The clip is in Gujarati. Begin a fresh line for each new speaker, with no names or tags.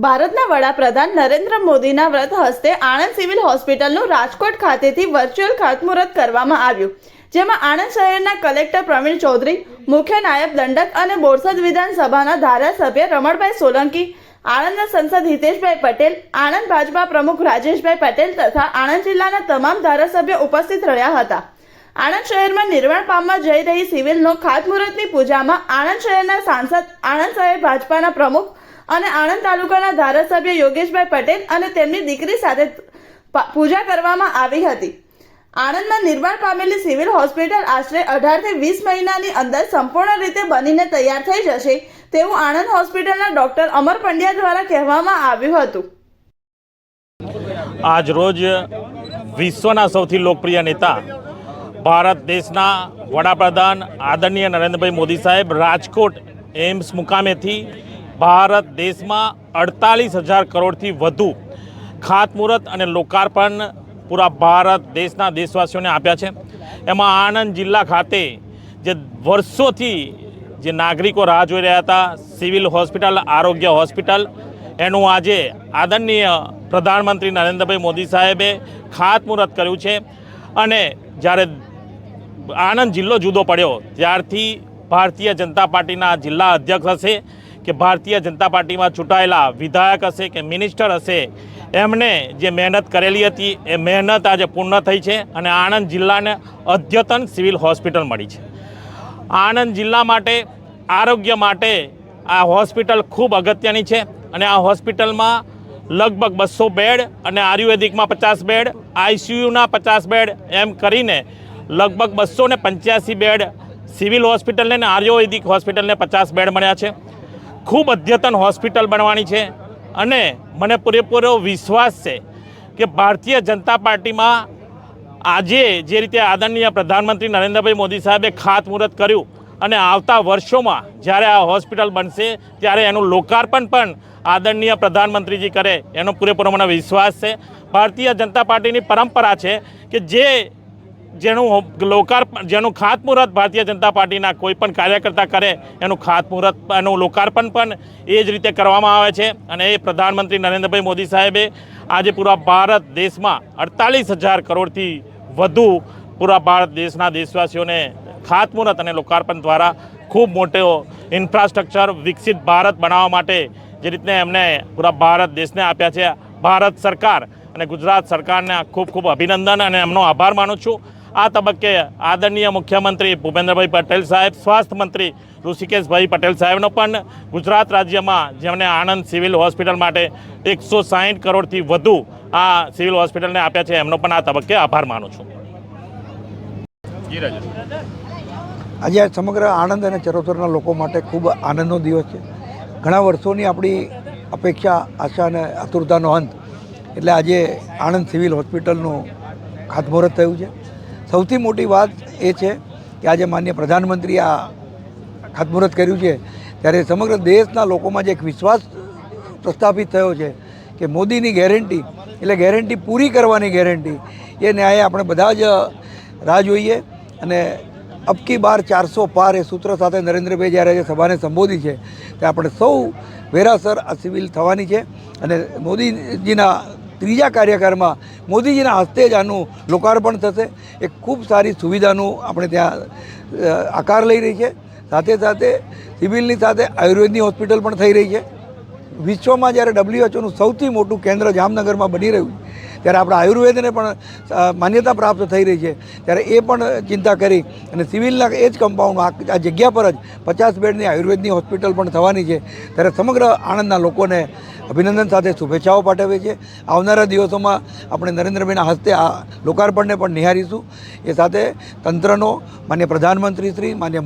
ભારતના વડાપ્રધાન નરેન્દ્ર મોદીના વ્રત હસ્તે આણંદ સિવિલ હોસ્પિટલનું રાજકોટ ખાતેથી વર્ચ્યુઅલ ખાતમુહૂર્ત કરવામાં આવ્યું, જેમાં આણંદ શહેરના કલેક્ટર પ્રવીણ ચૌધરી, મુખ્ય નાયબ દંડક અને બોરસદ વિધાનસભાના ધારાસભ્ય રમણભાઈ સોલંકી, આણંદના સંસદ હિતેશભાઈ પટેલ, આણંદ ભાજપા પ્રમુખ રાજેશભાઈ પટેલ તથા આણંદ જિલ્લાના તમામ ધારાસભ્ય ઉપસ્થિત રહ્યા હતા. આણંદ શહેરમાં નિર્માણ પામવા જઈ રહી સિવિલનો ખાતમુહૂર્તની પૂજામાં આણંદ શહેરના સાંસદ, આણંદ શહેર ભાજપાના પ્રમુખ અને આણંદ તાલુકાના ધારાસભ્ય યોગેશભાઈ પટેલ અને તેમની દીકરી સાથે પૂજા કરવામાં આવી હતી. આણંદમાં નિર્માણ પામેલી સિવિલ હોસ્પિટલ આશરે અઢારથી વીસ મહિનાની અંદર સંપૂર્ણ રીતે બનીને તૈયાર થઈ જશે તેવું આણંદ હોસ્પિટલના ડોક્ટર અમર પંડ્યા દ્વારા કહેવામાં આવ્યું હતું.
આજ રોજ વિશ્વના સૌથી લોકપ્રિય નેતા ભારત દેશના વડાપ્રધાન આદરણીય નરેન્દ્રભાઈ મોદી સાહેબ રાજકોટ એમ્સ મુકામેથી ભારત દેશમાં અડતાલીસ હજાર કરોડથી વધુ ખાતમુહૂર્ત અને લોકાર્પણ પૂરા ભારત દેશના દેશવાસીઓને આપ્યા છે. એમાં આણંદ જિલ્લા ખાતે જે વર્ષોથી જે નાગરિકો રાહ જોઈ રહ્યા હતા, સિવિલ હોસ્પિટલ, આરોગ્ય હોસ્પિટલ, એનું આજે આદરણીય પ્રધાનમંત્રી નરેન્દ્રભાઈ મોદી સાહેબે ખાતમુહૂર્ત કર્યું છે. અને જ્યારે આણંદ જિલ્લો જુદો પડ્યો, ત્યારથી ભારતીય જનતા પાર્ટીના જિલ્લા અધ્યક્ષ હશે. કે ભારતીય જનતા પાર્ટીમાં ચૂંટાયેલા વિધાયક હશે કે મિનિસ્ટર હશે, એમણે જે મહેનત કરેલી હતી, એ મહેનત આજે પૂર્ણ થઈ છે અને આણંદ જિલ્લાને અદ્યતન સિવિલ હોસ્પિટલ મળી છે. આણંદ જિલ્લા માટે, આરોગ્ય માટે આ હોસ્પિટલ ખૂબ અગત્યની છે અને આ હોસ્પિટલમાં લગભગ બસો બેડ અને આયુર્વેદિકમાં પચાસ બેડ, આઈસીયુના પચાસ બેડ એમ કરીને લગભગ બસો ને પંચ્યાસી બેડ સિવિલ હોસ્પિટલને અને આયુર્વેદિક હોસ્પિટલને પચાસ બેડ મળ્યા છે. ખૂબ અદ્યતન હોસ્પિટલ બનવાની છે અને મને પૂરેપૂરો વિશ્વાસ છે કે ભારતીય જનતા પાર્ટીમાં આજે જે રીતે આદરણીય પ્રધાનમંત્રી નરેન્દ્રભાઈ મોદી સાહેબે ખાતમુહૂર્ત કર્યું અને આવતા વર્ષોમાં જ્યારે આ હોસ્પિટલ બનશે, ત્યારે એનું લોકાર્પણ પણ આદરણીય પ્રધાનમંત્રીજી કરે એનો પૂરેપૂરો મને વિશ્વાસ છે. ભારતીય જનતા પાર્ટીની પરંપરા છે કે જે જેનું લોકાર્પણ જેનું ખાતમુહૂર્ત ભારતીય જનતા પાર્ટીના કોઈ પણ કાર્યકર્તા કરે, એનું ખાતમુહૂર્ત, એનું લોકાર્પણ પણ એ જ રીતે કરવામાં આવે છે. અને એ પ્રધાનમંત્રી નરેન્દ્રભાઈ મોદી સાહેબે આજે પૂરા ભારત દેશમાં અડતાલીસ હજાર કરોડથી વધુ પૂરા ભારત દેશના દેશવાસીઓને ખાતમુહૂર્ત અને લોકાર્પણ દ્વારા ખૂબ મોટો ઇન્ફ્રાસ્ટ્રક્ચર વિકસિત ભારત બનાવવા માટે જે રીતને એમને પૂરા ભારત દેશને આપ્યા છે. ભારત સરકાર અને ગુજરાત સરકારને ખૂબ ખૂબ અભિનંદન અને એમનો આભાર માનું છું. આ તબક્કે આદરણીય મુખ્યમંત્રી ભૂપેન્દ્રભાઈ પટેલ સાહેબ સ્વાસ્થ્ય મંત્રી ઋષિકેશભાઈ પટેલ સાહેબનો પણ ગુજરાત રાજ્યમાં જેમણે આણંદ સિવિલ હોસ્પિટલ માટે એકસો સાહીઠ કરોડથી વધુ આ સિવિલ હોસ્પિટલને આપ્યા છે એમનો પણ આ તબક્કે આભાર માનું છું.
આજે આ સમગ્ર આણંદ અને ચરોતરના લોકો માટે ખૂબ આનંદનો દિવસ છે. ઘણા વર્ષોની આપણી અપેક્ષા આશા અને આતુરતાનો અંત. એટલે આજે આણંદ સિવિલ હોસ્પિટલનું ખાતમુહૂર્ત થયું છે. સૌથી મોટી વાત એ છે કે આજે માન્ય પ્રધાનમંત્રી આ ખાતમુહૂર્ત કર્યું છે, ત્યારે સમગ્ર દેશના લોકોમાં જે એક વિશ્વાસ પ્રસ્થાપિત થયો છે કે મોદીની ગેરંટી, એટલે ગેરંટી પૂરી કરવાની ગેરંટી, એ ન્યાયે આપણે બધા જ રાહ જોઈએ અને અબકી બાર ચારસો પાર એ સૂત્ર સાથે નરેન્દ્રભાઈ જ્યારે આજે સભાને સંબોધી છે તે આપણે સૌ વેરાસર આ સિવિલ થવાની છે અને મોદીજીના ત્રીજા કાર્યકાળમાં મોદીજીના હસ્તે જ આનું લોકાર્પણ થશે. એક ખૂબ સારી સુવિધાનું આપણે ત્યાં આકાર લઈ રહી છે. સાથે સાથે સિવિલની સાથે આયુર્વેદની હોસ્પિટલ પણ થઈ રહી છે. વિશ્વમાં જ્યારે ડબ્લ્યુએચઓનું સૌથી મોટું કેન્દ્ર જામનગરમાં બની રહ્યું ત્યારે આપણા આયુર્વેદને પણ માન્યતા પ્રાપ્ત થઈ રહી છે. ત્યારે એ પણ ચિંતા કરી અને સિવિલના એ જ કમ્પાઉન્ડ આ- જગ્યા પર જ પચાસ બેડની આયુર્વેદની હોસ્પિટલ પણ થવાની છે. ત્યારે સમગ્ર આણંદના લોકોને અભિનંદન સાથે શુભેચ્છાઓ પાઠવે છે આવનારા દિવસોમાં આપણે નરેન્દ્રભાઈના હસ્તે આ લોકાર્પણને પણ નિહારીશું. એ સાથે તંત્રનો, માન્ય પ્રધાનમંત્રી શ્રી, માન્ય